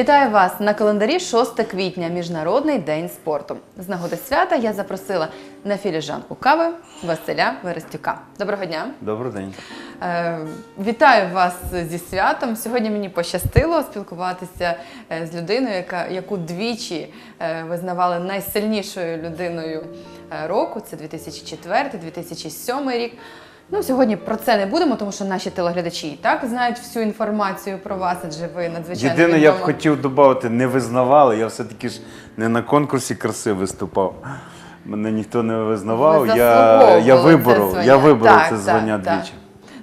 Вітаю вас на календарі 6 квітня, Міжнародний день спорту. З нагоди свята я запросила на філіжанку кави Василя Верестюка. Доброго дня! Добрий день. Е, вітаю вас зі святом. Сьогодні мені пощастило спілкуватися е, з людиною, яка, яку двічі е, визнавали найсильнішою людиною е, року. Це 2004-2007 рік. Ну, сьогодні про це не будемо, тому що наші телеглядачі і так знають всю інформацію про вас, адже ви надзвичайно Єдине, я б хотів додати, не визнавали. Я все-таки ж не на конкурсі краси виступав. Мене ніхто не визнавав. Ви Я, я це виборов, звання. я виборов Так, це звання так. двічі.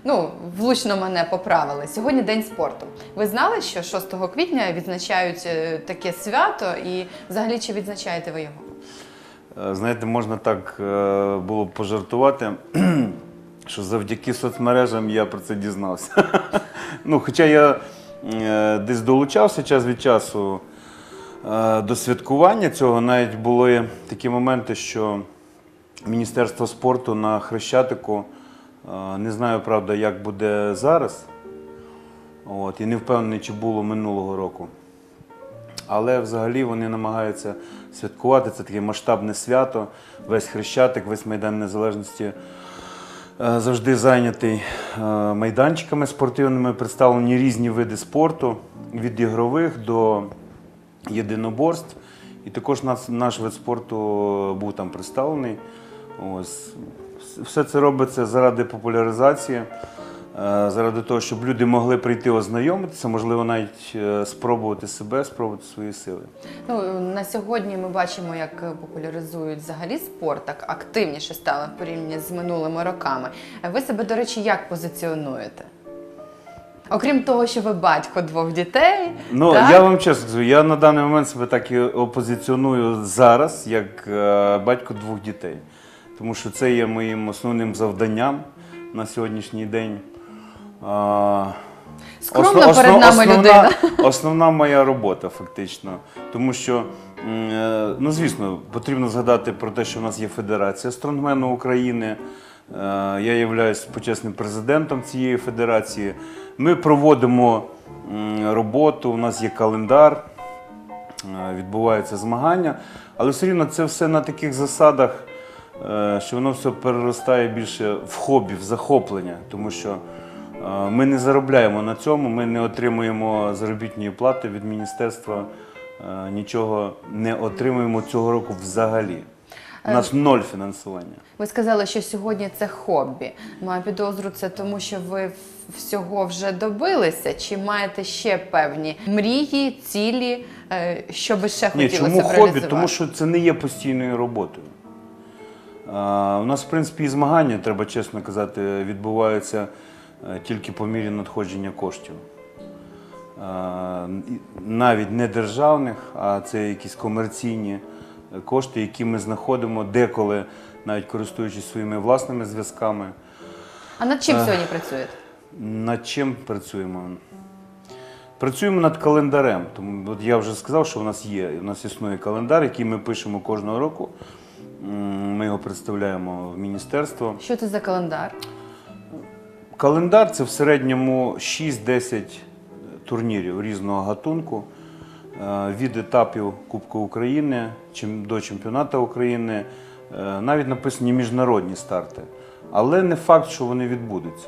Ну, влучно мене поправили. Сьогодні день спорту. Ви знали, що 6 квітня відзначають е, таке свято, і взагалі чи відзначаєте ви його? Е, Знаєте, можна так е, було б пожартувати, що завдяки соцмережам я про це дізнався. ну, хоча я е, десь долучався час від часу е, до святкування цього, навіть були такі моменти, що Міністерство спорту на Хрещатику, е, не знаю, правда, як буде зараз. От, і не впевнений, чи було минулого року. Але взагалі вони намагаються святкувати. Це таке масштабне свято. Весь Хрещатик, весь Майдан Незалежності завжди зайнятий е, майданчиками спортивними, представлені різні види спорту, від ігрових до єдиноборств. І також наш, наш вид спорту був там представлений. Ось. Все це робиться заради популяризації, е, заради того, щоб люди могли прийти ознайомитися, можливо, навіть е, спробувати себе, спробувати свої сили. Ну, на сьогодні ми бачимо, як е, популяризують взагалі спорт, так активніше стало в порівнянні з минулими роками. Е, Ви себе, до речі, як позиціонуєте? Окрім того, що ви батько двох дітей, Ну, так? я вам чесно скажу, я на даний момент себе так і опозиціоную зараз, як е, батько двох дітей. Тому що це є моїм основним завданням на сьогоднішній день. А, скромна Осно- перед нами основна, людина. Основна моя робота, фактично. Тому що, е, ну звісно, потрібно згадати про те, що в нас є Федерація стронгмену України. Е, Я являюсь почесним президентом цієї федерації. Ми проводимо роботу, у нас є календар, е, відбуваються змагання, але все рівно це все на таких засадах, що воно все переростає більше в хобі, в захоплення, тому що ми не заробляємо на цьому, ми не отримуємо заробітної плати від міністерства, е, нічого не отримуємо цього року взагалі. У нас ноль фінансування. Ви сказали, що сьогодні це хобі. Маю підозру, це тому, що ви всього вже добилися, чи маєте ще певні мрії, цілі, е, що би ще Ні, хотілося чому б хобі? Тому що це не є постійною роботою. У нас, в принципі, і змагання, треба чесно казати, відбуваються е, тільки по мірі надходження коштів. Навіть не державних, а це якісь комерційні е, кошти, які ми знаходимо деколи, навіть користуючись своїми власними зв'язками. А над чим сьогодні працюєте? Над чим працюємо? Працюємо над календарем. Тому от я вже сказав, що у нас є. У нас існує календар, який ми пишемо кожного року. Ми його представляємо в міністерство. Що це за календар? Календар це в середньому 6-10 турнірів різного гатунку. Е, Від етапів Кубку України до чемпіонату України. Е, Навіть написані міжнародні старти. Але не факт, що вони відбудуться.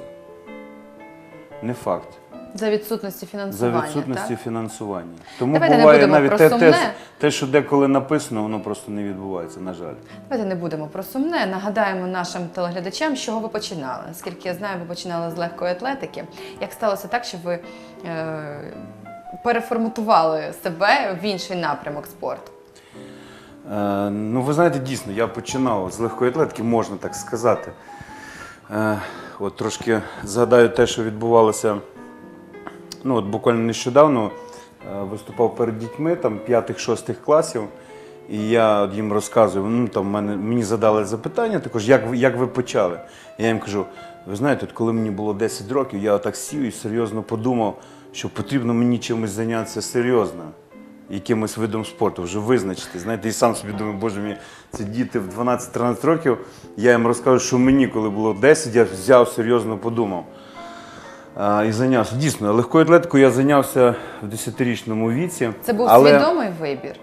Не факт. За відсутності фінансування. За відсутності так? фінансування. Тому Давайте буває навіть те, те, те, що деколи написано, воно просто не відбувається, на жаль. Давайте не будемо про сумне. Нагадаємо нашим телеглядачам, з чого ви починали. Наскільки я знаю, ви починали з легкої атлетики. Як сталося так, що ви е, переформатували себе в інший напрямок спорту? Е, ну, ви знаєте, дійсно, я починав з легкої атлетики, можна так сказати. Е, от трошки згадаю те, що відбувалося ну, от буквально нещодавно. е, виступав перед дітьми там 5-6 класів. І я їм розказую, ну там мене, мені задали запитання також, як, як ви почали. Я їм кажу, ви знаєте, от коли мені було 10 років, я отак сів і серйозно подумав, що потрібно мені чимось зайнятися серйозно, якимось видом спорту, вже визначити. Знаєте, і сам собі думаю, боже мій, це діти в 12-13 років. Я їм розкажу, що мені, коли було 10, я взяв серйозно подумав. І зайнявся. Дійсно, легкою атлетикою я зайнявся в 10-річному віці. Це був але, свідомий вибір.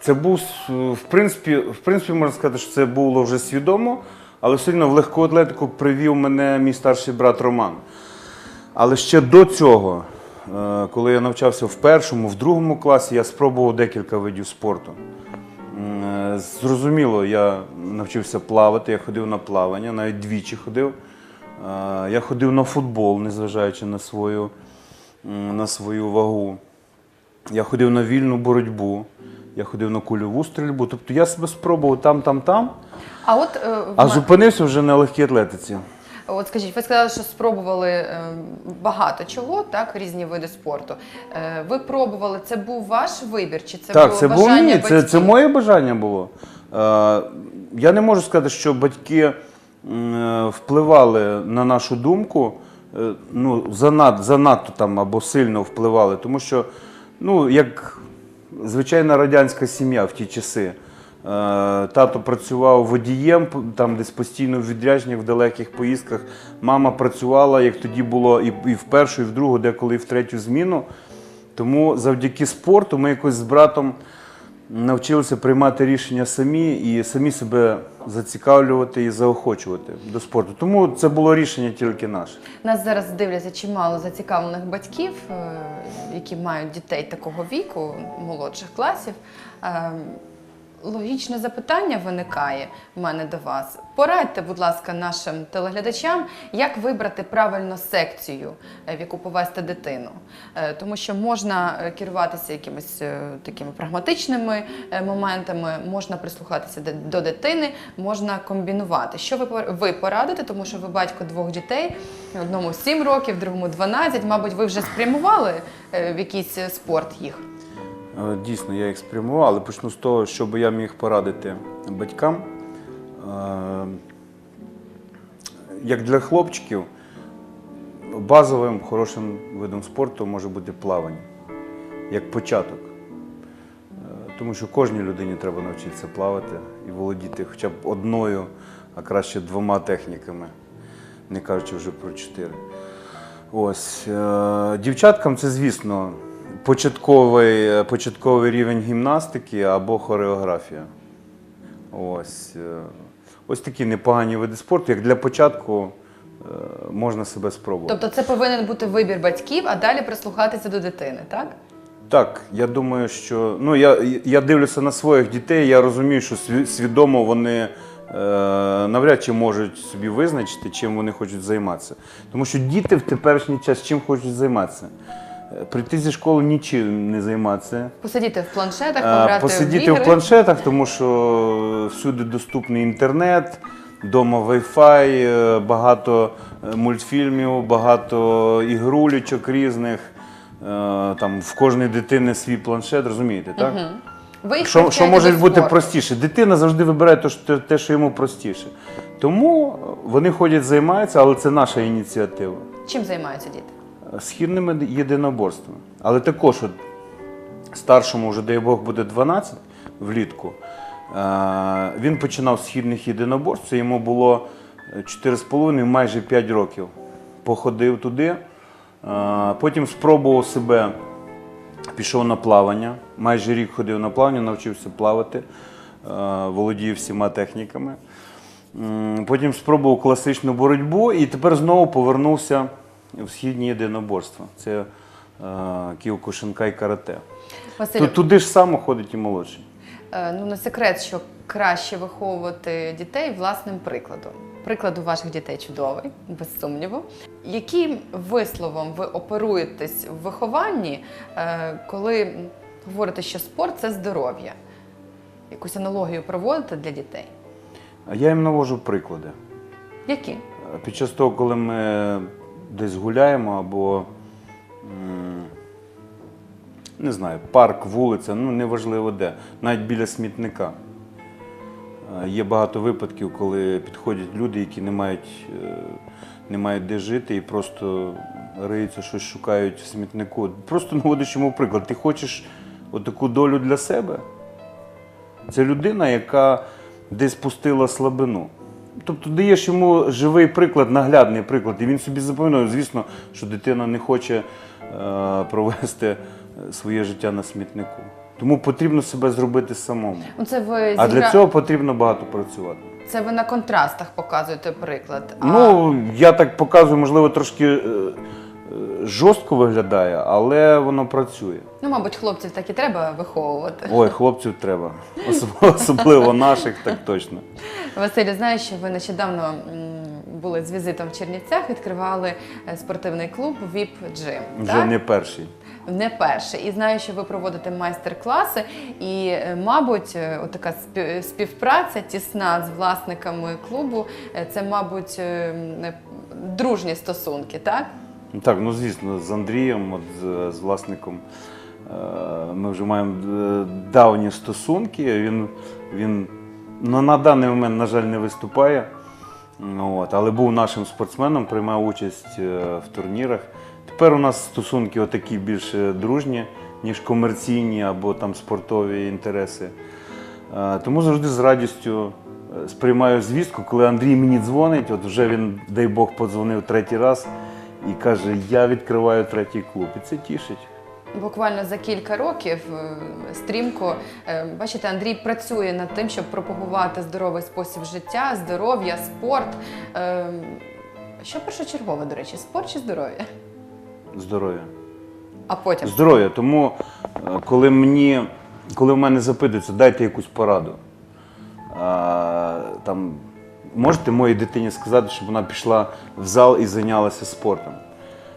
Це був, в принципі, в принципі, можна сказати, що це було вже свідомо, але все одно в легку атлетику привів мене мій старший брат Роман. Але ще до цього, е, коли я навчався в першому, в другому класі, я спробував декілька видів спорту. Е, Зрозуміло, я навчився плавати, я ходив на плавання, навіть двічі ходив. Я ходив на футбол, незважаючи на свою, на свою вагу. Я ходив на вільну боротьбу, я ходив на кульову стрільбу. Тобто я себе спробував там, там, там, А от, е, в а ме- зупинився вже на легкій атлетиці. от скажіть, ви сказали, що спробували е, багато чого, так, різні види спорту. Е, Ви пробували, це був ваш вибір, чи це так, було це було бажання ні, батьків? це, це моє бажання було. Е, я не можу сказати, що батьки впливали на нашу думку, е, ну, занад, занадто там або сильно впливали, тому що, ну, як звичайна радянська сім'я в ті часи. Е, Тато працював водієм, там десь постійно в відрядженнях, в далеких поїздках. Мама працювала, як тоді було, і, і в першу, і в другу, деколи і в третю зміну. Тому завдяки спорту ми якось з братом навчилися приймати рішення самі і самі себе зацікавлювати і заохочувати до спорту. Тому це було рішення тільки наше. Нас зараз дивляться чимало зацікавлених батьків, е, які мають дітей такого віку, молодших класів. Логічне запитання виникає в мене до вас. Порадьте, будь ласка, нашим телеглядачам, як вибрати правильно секцію, е, в яку повести дитину. Е, Тому що можна е, керуватися якимись такими прагматичними моментами, можна прислухатися до дитини, можна комбінувати. Що ви порадите, тому що ви батько двох дітей, одному 7 років, другому 12. Мабуть, ви вже спрямували в якийсь спорт їх. Е, Дійсно, я їх спрямував, але почну з того, що би я міг порадити батькам. Е, Як для хлопчиків, базовим хорошим видом спорту може бути плавання, як початок. Е, Тому що кожній людині треба навчитися плавати і володіти хоча б одною, а краще двома техніками, не кажучи вже про чотири. Ось. Дівчаткам це, звісно, початковий, е, початковий рівень гімнастики або хореографія. Ось. е, Ось такі непогані види спорту, як для початку е, можна себе спробувати. Тобто, це повинен бути вибір батьків, а далі прислухатися до дитини, так? Так, я думаю, що ну я, я дивлюся на своїх дітей, я розумію, що свідомо вони е, навряд чи можуть собі визначити, чим вони хочуть займатися. Тому що діти в теперішній час чим хочуть займатися? Прийти зі школи нічим не займатися. Посидіти в планшетах, пограти Посидіти в в планшетах, тому що всюди доступний інтернет, вдома Wi-Fi, е, багато е, мультфільмів, багато ігрулечок різних. Е, Там в кожної дитини свій планшет, розумієте, так? Ви Що, що може бути спорту. простіше? Дитина завжди вибирає те, що йому простіше. Тому вони ходять, займаються, але це наша ініціатива. Чим займаються діти? Східними єдиноборствами. Але також от, старшому вже, дай Бог, буде 12 влітку. Е, Він починав з східних єдиноборств, йому було 4,5, майже 5 років. Походив туди, е, потім спробував себе, пішов на плавання. Майже рік ходив на плавання, навчився плавати, е, володів всіма техніками. Потім спробував класичну боротьбу і тепер знову повернувся в східні єдиноборства. Це е, кіокушинкай карате. Василь, Тут туди ж само ходить і молодший. е, ну не секрет, що краще виховувати дітей власним прикладом. Приклад у ваших дітей чудовий, без сумніву. Яким висловом ви оперуєтесь в вихованні, е, коли говорите, що спорт це здоров'я? Якусь аналогію проводите для дітей? Я їм навожу приклади. Які? Під час того, коли ми десь гуляємо або не знаю, парк, вулиця, ну неважливо де, навіть біля смітника. Е, Є багато випадків, коли підходять люди, які не мають, е, не мають де жити і просто риються, щось шукають в смітнику. Просто наводиш йому приклад. Ти хочеш отаку долю для себе? Це людина, яка десь пустила слабину. Тобто даєш йому живий приклад, наглядний приклад, і він собі запам'ятає, звісно, що дитина не хоче е, провести своє життя на смітнику. Тому потрібно себе зробити самому. Ну, Це ви А для цього потрібно багато працювати. це ви на контрастах показуєте приклад. А Ну, я так показую, можливо, трошки е, жорстко виглядає, але воно працює. ну, мабуть, хлопців так і треба виховувати. Ой, хлопців треба. Особливо, особливо наших, так точно. Василю, знаю, що ви нещодавно були з візитом в Чернівцях, відкривали е, спортивний клуб VIP Gym. Вже так? не перший. Не перше. І знаю, що ви проводите майстер-класи, і, е, мабуть, е, отака спі- співпраця тісна з власниками клубу це, мабуть, дружні стосунки, так? Так, ну звісно, з Андрієм, от, з, з власником, е, ми вже маємо е, давні стосунки. Він, він ну, на даний момент, на жаль, не виступає. Ну, От, але був нашим спортсменом, приймав участь е, в турнірах. Тепер у нас стосунки отакі більш дружні, ніж комерційні або там спортові інтереси. Тому завжди з радістю сприймаю звістку, коли Андрій мені дзвонить, от вже він, дай Бог, подзвонив третій раз і каже, я відкриваю третій клуб. І це тішить. Буквально за кілька років е, стрімко, е, бачите, Андрій працює над тим, щоб пропагувати здоровий спосіб життя, здоров'я, спорт. Е, Що першочергове, до речі, спорт чи здоров'я? Здоров'я. А потім Здоров'я. Тому, е, коли мені, коли в мене запитуються, дайте якусь пораду. Там, можете моїй дитині сказати, щоб вона пішла в зал і зайнялася спортом.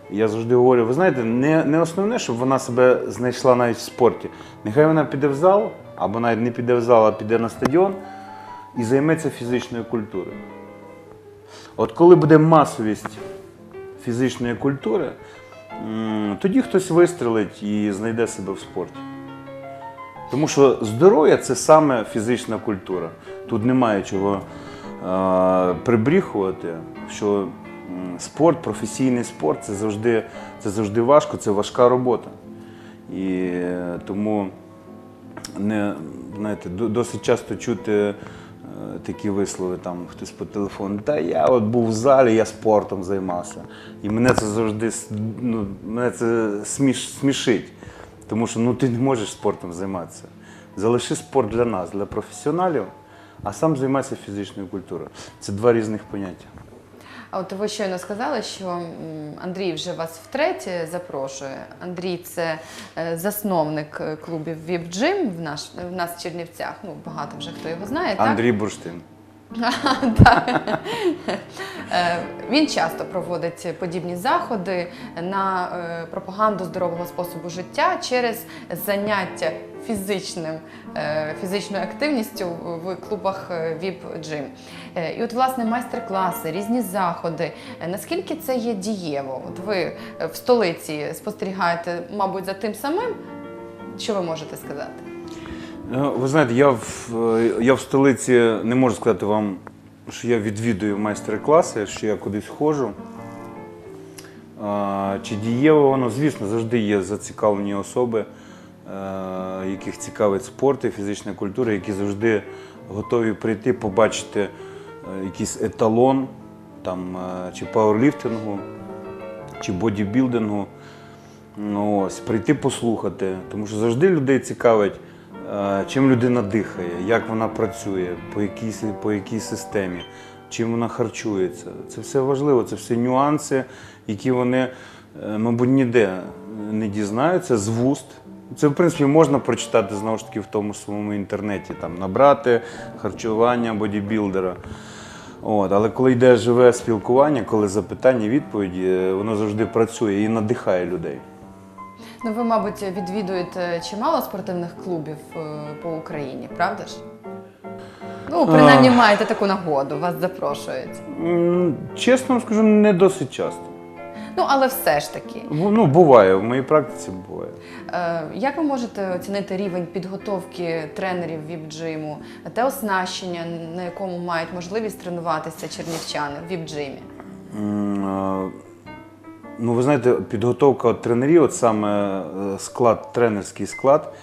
Я завжди говорю, ви знаєте, не, не основне, щоб вона себе знайшла навіть в спорті. Нехай вона піде в зал, або навіть не піде в зал, а піде на стадіон і займеться фізичною культурою. От коли буде масовість фізичної культури, тоді хтось вистрелить і знайде себе в спорті. Тому що здоров'я це саме фізична культура. Тут немає чого прибріхувати, що спорт, професійний спорт це завжди, це завжди важко, це важка робота. І е, тому не, знаєте, досить часто чути е, такі вислови, там хтось по телефону, та я от був в залі, я спортом займався. І мене це завжди ну, мене це сміш, смішить. Тому що ну, ти не можеш спортом займатися. Залиши спорт для нас, для професіоналів, а сам займайся фізичною культурою. Це два різних поняття. А от ви щойно сказали, що Андрій вже вас втретє запрошує. Андрій це е, засновник е, клубів VIP Gym в, наш, в нас в Чернівцях. Ну, багато вже хто його знає. Андрій Бурштин. Так. Е, Він часто проводить подібні заходи на е, пропаганду здорового способу життя через заняття фізичним, е, фізичною активністю в клубах е. Е, І от, власне, майстер-класи, різні заходи. Е, Наскільки це є дієво? От ви е, в столиці спостерігаєте, мабуть, за тим самим. Що ви можете сказати? Ну, Ви знаєте, я в, е, я в столиці не можу сказати вам, що я відвідую майстер-класи, що я кудись ходжу. Чи дієво воно, звісно, завжди є зацікавлені особи, е, яких цікавить спорт і фізична культура, які завжди готові прийти, побачити е, якийсь еталон там, чи пауерліфтингу, чи бодібілдингу. Ну, ось, прийти послухати, тому що завжди людей цікавить, чим людина дихає, як вона працює, по якій, по якій системі, чим вона харчується. Це все важливо, це все нюанси, які вони, е, мабуть, ніде не дізнаються з вуст. Це, в принципі, можна прочитати знову ж таки в тому самому інтернеті, там, набрати харчування бодібілдера. От, але коли йде живе спілкування, коли запитання, відповіді, е, воно завжди працює і надихає людей. Ну, ви, мабуть, відвідуєте чимало спортивних клубів е, по Україні, правда ж? Ну, принаймні Ах. маєте таку нагоду, вас запрошують. Чесно вам скажу, не досить часто. Ну, але все ж таки, Ну, буває, в моїй практиці буває. е, як ви можете оцінити рівень підготовки тренерів віп-джиму, те оснащення, на якому мають можливість тренуватися чернівчани в віп-джимі? Е, Ну, ви знаєте, підготовка от тренерів, от саме е, склад, тренерський склад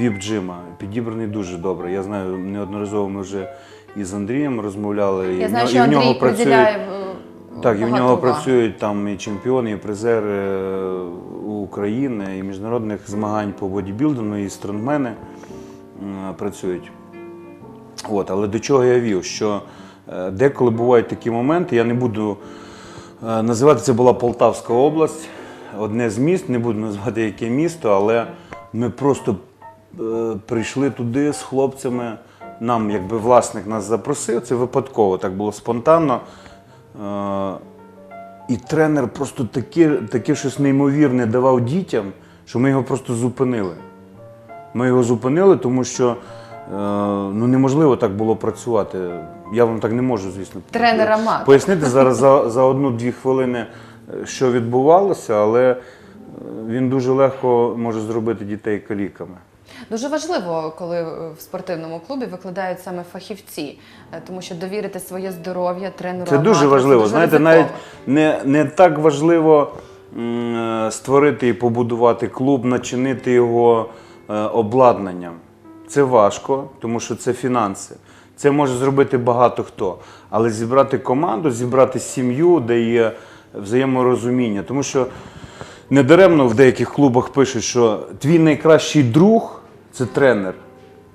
віп-джима підібраний дуже добре. Я знаю, неодноразово ми вже і з Андрієм розмовляли. і Я в знаю, нього- що і в нього Андрій приділяє е, Так, і в багато нього уваги. працюють там і чемпіони, і призери е, України, і міжнародних змагань по бодібілдингу, і стронгмени працюють. От, але до чого я вів? Що е, деколи бувають такі моменти, я не буду е, називати, це була Полтавська область, одне з міст, не буду називати яке місто, але ми просто е, прийшли туди з хлопцями. Нам, якби власник нас запросив, це випадково, так було спонтанно. Е, і тренер просто таке, таке щось неймовірне давав дітям, що ми його просто зупинили. Ми його зупинили, тому що е, ну, неможливо так було працювати. Я вам так не можу, звісно, Тренер-аматор. пояснити зараз за, за одну-дві хвилини, е, що відбувалося, але е, він дуже легко може зробити дітей каліками. Дуже важливо, коли е, в спортивному клубі викладають саме фахівці, е, тому що довірити своє здоров'я тренеру. Це дуже аматору, важливо. дуже Знаєте, ризиково. навіть не, не так важливо е, створити і побудувати клуб, начинити його е, обладнанням. Це важко, тому що це фінанси. Це може зробити багато хто. Але зібрати команду, зібрати сім'ю, де є взаєморозуміння. Тому що недаремно в деяких клубах пишуть, що твій найкращий друг це тренер.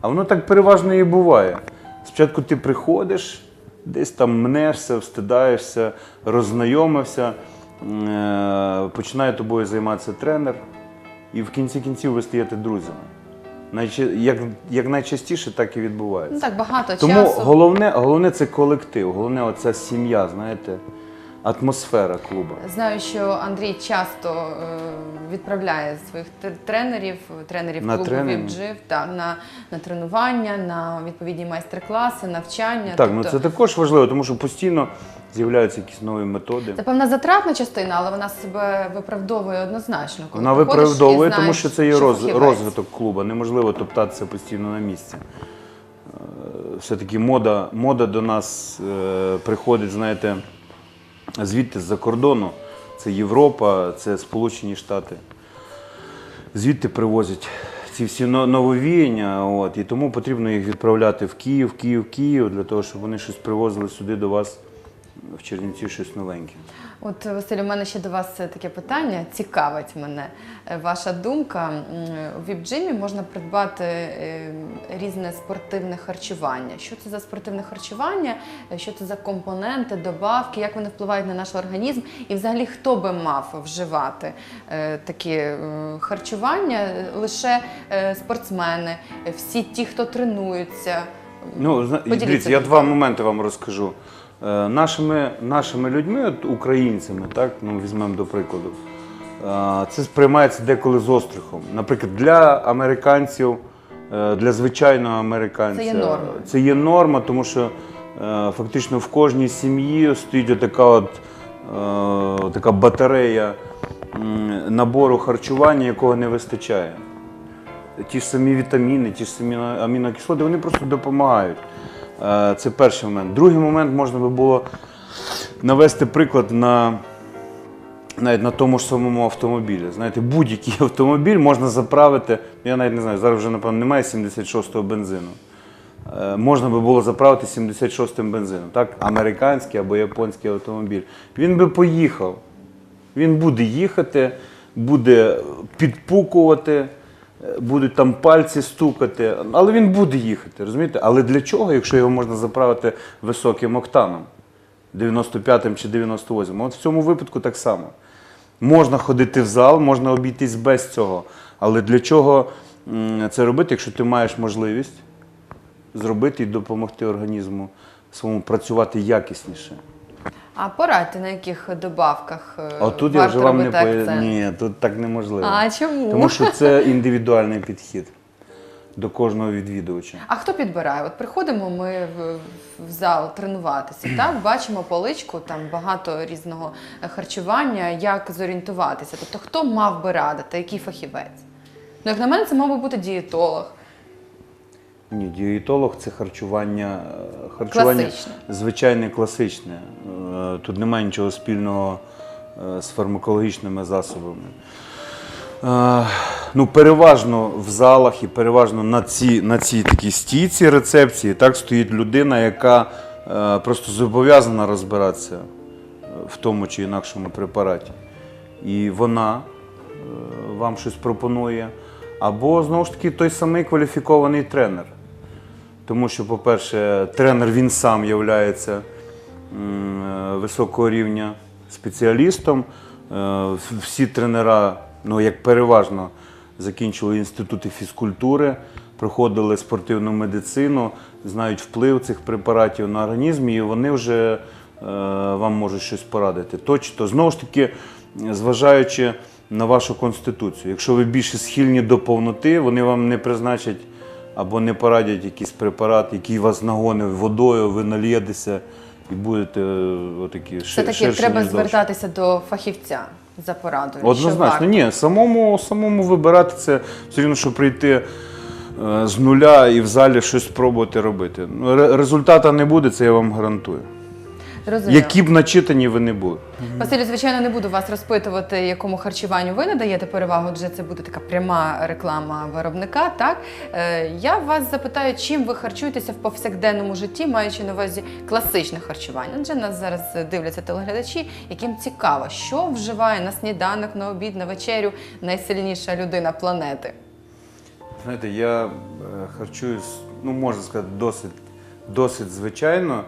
А воно так переважно і буває. Спочатку ти приходиш, десь там мнешся, встидаєшся, роззнайомився, е, починає тобою займатися тренер, і в кінці кінців ви стаєте друзями. Як, як найчастіше, так і Ну відбувається. так багато Тому часу. головне, головне це колектив, головне оця сім'я, знаєте, атмосфера клубу. Знаю, що Андрій часто е, відправляє своїх тренерів, тренерів На клубу. «Віпджив», на, на тренування, на відповідні майстер-класи, навчання. Так, ну Тобто це також важливо, тому що постійно з'являються якісь нові методи. Це певна затратна частина, але вона себе виправдовує однозначно. Коли Вона виправдовує, знаєш, тому що це є роз, розвиток клубу. Неможливо топтатися постійно на місці. Е, Все-таки мода, мода до нас е, приходить, знаєте, звідти з-за кордону. Це Європа, це Сполучені Штати. Звідти привозять ці всі но- нововіяння, от, і тому потрібно їх відправляти в Київ, Київ, Київ, для того, щоб вони щось привозили сюди до вас в Чернівці, щось новеньке. От, Василь, у мене ще до вас таке питання. Цікавить мене е, ваша думка. У віп-джимі можна придбати е, різне спортивне харчування. Що це за спортивне харчування? Е, Що це за компоненти, добавки, як вони впливають на наш організм? І взагалі хто би мав вживати е, такі е, харчування? Е, Лише е, спортсмени, е, всі ті, хто тренуються. Ну, дивіться, я два моменти вам розкажу. Е, нашими, нашими людьми, от, українцями, так, ну, візьмемо до прикладу, е, це сприймається деколи з острахом. Наприклад, для американців, е, для звичайного американця Це є норма. це є норма, тому що фактично в кожній сім'ї стоїть така, от, така батарея набору харчування, якого не вистачає ті ж самі вітаміни, ті ж самі амінокислоти, вони просто допомагають. Е, Це перший момент. Другий момент можна би було навести приклад на, навіть на тому ж самому автомобілі. Знаєте, будь-який автомобіль можна заправити, я навіть не знаю, зараз вже, напевно, немає 76-го бензину. Е, Можна би було заправити 76-м бензином, так? Американський або японський автомобіль. Він би поїхав. Він буде їхати, буде підпукувати, будуть там пальці стукати, але він буде їхати, розумієте? Але для чого, якщо його можна заправити високим октаном, 95-м чи 98-м? От в цьому випадку так само. Можна ходити в зал, можна обійтись без цього. Але для чого це робити, якщо ти маєш можливість зробити і допомогти організму своєму працювати якісніше? А порадьте, на яких добавках е, А тут я варто вже вам не робити поясню. акцент? Ні, тут так неможливо. А чому? Тому що це індивідуальний підхід до кожного відвідувача. А хто підбирає? От приходимо ми в, в зал тренуватися, так бачимо поличку, там багато різного харчування, як зорієнтуватися. Тобто, хто мав би радити, який фахівець? Ну, як на мене, це мав би бути дієтолог. Ні, дієтолог це харчування, е, харчування Класичне. звичайне класичне. Е, Тут немає нічого спільного е, з фармакологічними засобами. Ну, переважно в залах і переважно на цій, на цій такій стійці рецепції так стоїть людина, яка просто зобов'язана розбиратися в тому чи інакшому препараті. І вона вам щось пропонує. Або знову ж таки той самий кваліфікований тренер. Тому що, по-перше, тренер він сам є високого рівня спеціалістом. Е, Всі тренера, ну як переважно, закінчили інститути фізкультури, проходили спортивну медицину, знають вплив цих препаратів на організм, і вони вже е, вам можуть щось порадити. Точно, знову ж таки, зважаючи на вашу конституцію. Якщо ви більше схильні до повноти, вони вам не призначать або не порадять якийсь препарат, який вас нагонив водою, ви нальєтеся і будете е, отакі ши- Все-таки ширші, треба звертатися до фахівця за порадою. Однозначно, ні, самому, самому вибирати це все рівно, що прийти е, з нуля і в залі щось спробувати робити. Ну, ре- Результата не буде, це я вам гарантую. Зрозуміло. Які б начитані ви не були. Василю, звичайно, не буду вас розпитувати, якому харчуванню ви надаєте перевагу, адже це буде така пряма реклама виробника. Так е, я вас запитаю, чим ви харчуєтеся в повсякденному житті, маючи на увазі класичне харчування. Адже нас зараз дивляться телеглядачі, яким цікаво, що вживає на сніданок, на обід, на вечерю найсильніша людина планети. Знаєте, я е, харчуюсь, ну можна сказати, досить, досить звичайно.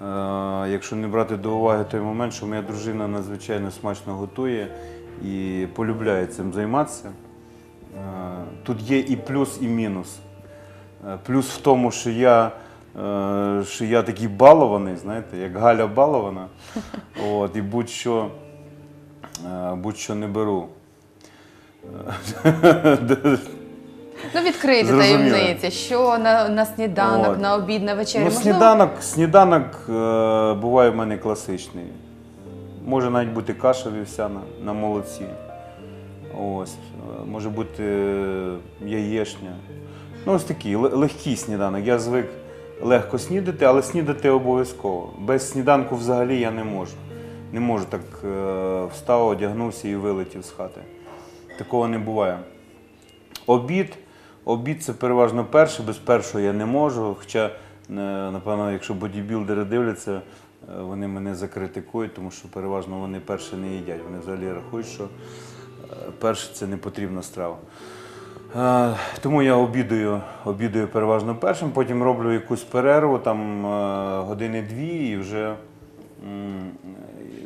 Е, якщо не брати до уваги той момент, що моя дружина надзвичайно смачно готує і полюбляє цим займатися. Е, тут є і плюс, і мінус. Е, плюс в тому, що я, що я такий балований, знаєте, як Галя балована. От, і будь-що, будь-що не беру. Ну, відкрийте Зрозуміло. таємниці, що на, на сніданок, От. на обід, на вечерю. Ну, Можливо, сніданок, сніданок е, буває в мене класичний. Може навіть бути каша вівсяна на молоці. Ось. е, Може бути е, яєшня. Ну, ось такий ле- легкий сніданок. Я звик легко снідати, але снідати обов'язково. Без сніданку взагалі я не можу. Не можу так е, встав, одягнувся і вилетів з хати. Такого не буває. Обід. Обід це переважно перший, без першого я не можу. Хоча, е, напевно, якщо бодібілдери дивляться, е, вони мене закритикують, тому що переважно вони перше не їдять. Вони взагалі рахують, що е, перше це не потрібна страва. Тому я обідаю, обідаю переважно першим, потім роблю якусь перерву, там години-дві, і вже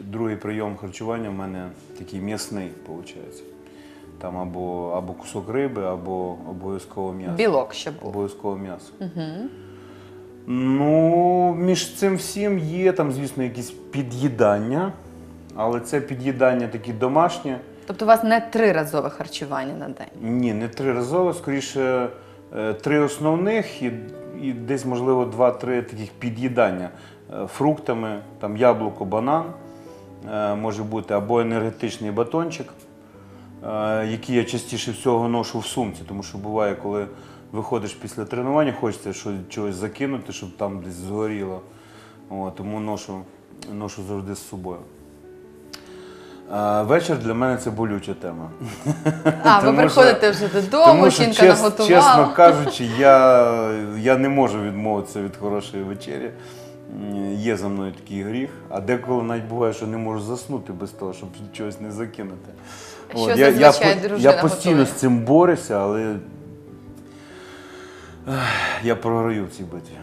другий прийом харчування в мене такий м'ясний, виходить. Там або, або кусок риби, або обов'язково м'ясо. білок ще був. Обов'язково м'ясо. Ну, між цим всім є там, звісно, якісь під'їдання, але це під'їдання такі домашнє. Тобто у вас не триразове харчування на день. Ні, не триразове, скоріше е, три основних і, і десь, можливо, два-три таких під'їдання Е, фруктами, там яблуко, банан, е, може бути, або енергетичний батончик, е, який я частіше всього ношу в сумці, тому що буває, коли виходиш після тренування, хочеться щось, чогось закинути, щоб там десь згоріло. От, тому ношу, ношу завжди з собою. Е, Вечір для мене це болюча тема. А, ви Тому приходите вже додому, Тому що, жінка чес- наготувала. чесно кажучи, я, я не можу відмовитися від хорошої вечері. М, Є за мною такий гріх, а деколи навіть буває, що не можу заснути без того, щоб чогось не закинути. Що я, я, дружина я постійно готує? з цим борюся, але я програю в цій битві.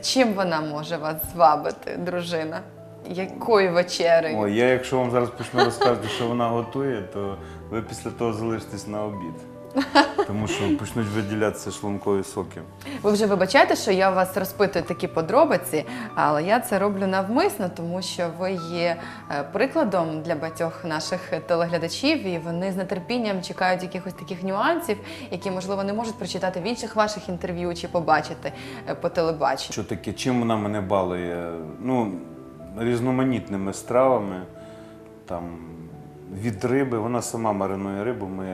Чим вона може вас звабити, дружина? Якою вечерею? Ой, я якщо вам зараз почну розказувати, що вона готує, то ви після того залишитесь на обід. Тому що почнуть виділятися шлункові соки. Ви вже вибачаєте, що я вас розпитую такі подробиці, але я це роблю навмисно, тому що ви є е, прикладом для багатьох наших телеглядачів, і вони з нетерпінням чекають якихось таких нюансів, які можливо не можуть прочитати в інших ваших інтерв'ю чи побачити е, по телебаченню. Що таке? Чим вона мене балує? Ну, різноманітними стравами. Там, від риби, вона сама маринує рибу, ми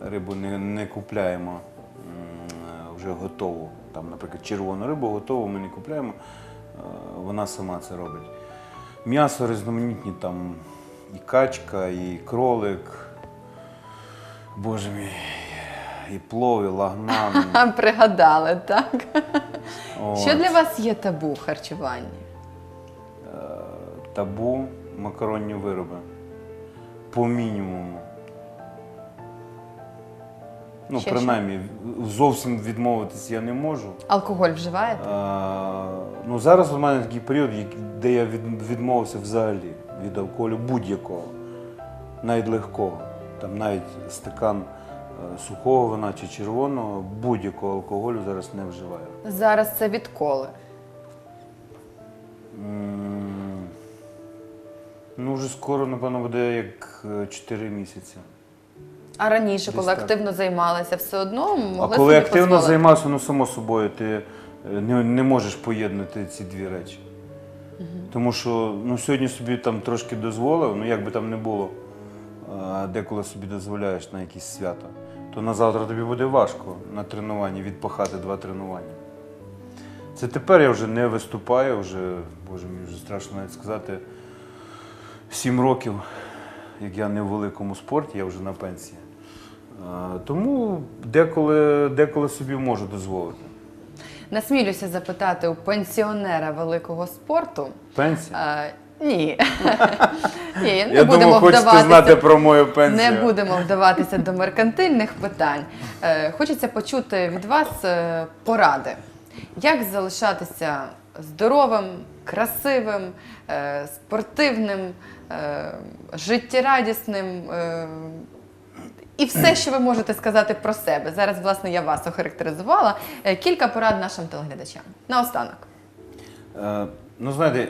рибу не, не купляємо вже готову. Там, наприклад, червону рибу готову ми не купляємо, е, вона сама це робить. М'ясо різноманітні, там і качка, і кролик. Боже мій, і плов, і лагман. Пригадали, так? От. Що для вас є табу в харчуванні? Табу макаронні вироби. По мінімуму. Ну, Ще принаймні, зовсім відмовитись я не можу. Алкоголь вживаєте? А, ну, зараз у мене такий період, де я від, відмовився взагалі від алкоголю будь-якого, навіть легкого. Там навіть стакан е, сухого вина чи червоного, будь-якого алкоголю зараз не вживаю. Зараз це відколи? М, Ну, вже скоро, напевно, буде як 4 місяці. А раніше, коли так. активно займалися, все одно могли А коли собі активно дозволити? займався, ну само собою, ти е, не, не можеш поєднати ці дві речі. Тому що ну, сьогодні собі там трошки дозволив, ну як би там не було, деколи собі дозволяєш на якісь свята, то на завтра тобі буде важко на тренуванні відпахати два тренування. Це тепер я вже не виступаю, вже, боже мені вже страшно навіть сказати, сім років, як я не в великому спорті, я вже на пенсії. Тому деколи, деколи собі можу дозволити. Насмілюся запитати у пенсіонера великого спорту. Пенсія? А, ні. ні, не я будемо думав, хочете вдаватися. знати про мою пенсію. Не будемо вдаватися до меркантильних питань. Е, Хочеться почути від вас е, поради, як залишатися здоровим, красивим, е, спортивним, е, життєрадісним. Е, І все, що ви можете сказати про себе. Зараз, власне, я вас охарактеризувала. Е, Кілька порад нашим телеглядачам. Наостанок. Е, Ну, знаєте,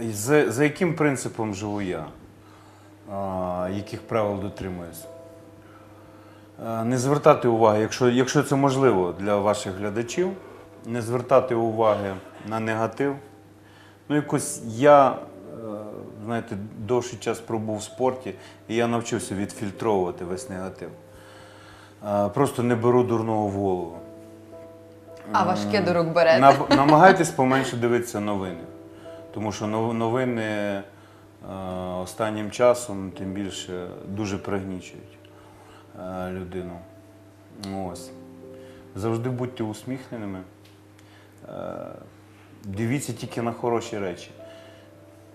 за, за яким принципом живу я, а, яких правил дотримуюсь? Е, Не звертати уваги, якщо, якщо це можливо для ваших глядачів, не звертати уваги на негатив. Ну, якось я, е, знаєте, довший час пробув в спорті, і я навчився відфільтровувати весь негатив. Просто не беру дурного в голову. А важке до рук берете. Намагайтесь поменше дивитися новини. Тому що новини останнім часом тим більше дуже пригнічують людину. Ось. Завжди будьте усміхненими. Дивіться тільки на хороші речі.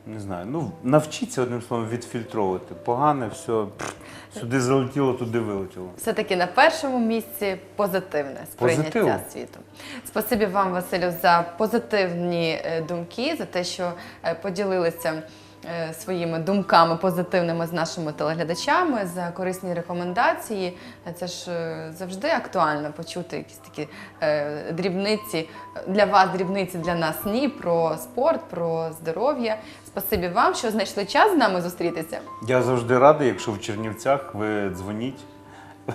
Не знаю. Ну, навчіться одним словом відфільтровувати. Погане, все пф, сюди залетіло, туди вилетіло. Все-таки на першому місці позитивне сприйняття Позитив. світу. Спасибі вам, Василю, за позитивні е, думки, за те, що е, поділилися своїми думками позитивними з нашими телеглядачами, за корисні рекомендації. Е, Це ж е, завжди актуально почути якісь такі е, дрібниці для вас, дрібниці для нас ні, про спорт, про здоров'я. Спасибі вам, що знайшли час з нами зустрітися. Я завжди радий, якщо в Чернівцях ви дзвоніть.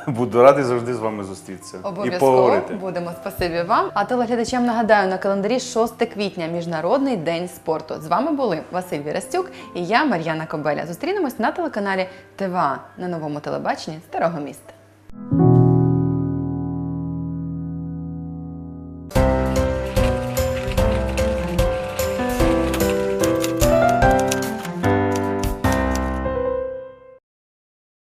Буду радий завжди з вами зустрітися і Обов'язково поговорити. будемо. Спасибі вам. А телеглядачам нагадаю на календарі 6 квітня, Міжнародний день спорту. З вами були Василь Вірастюк і я, Мар'яна Кобеля. Зустрінемось на телеканалі ТВА на новому телебаченні Старого міста.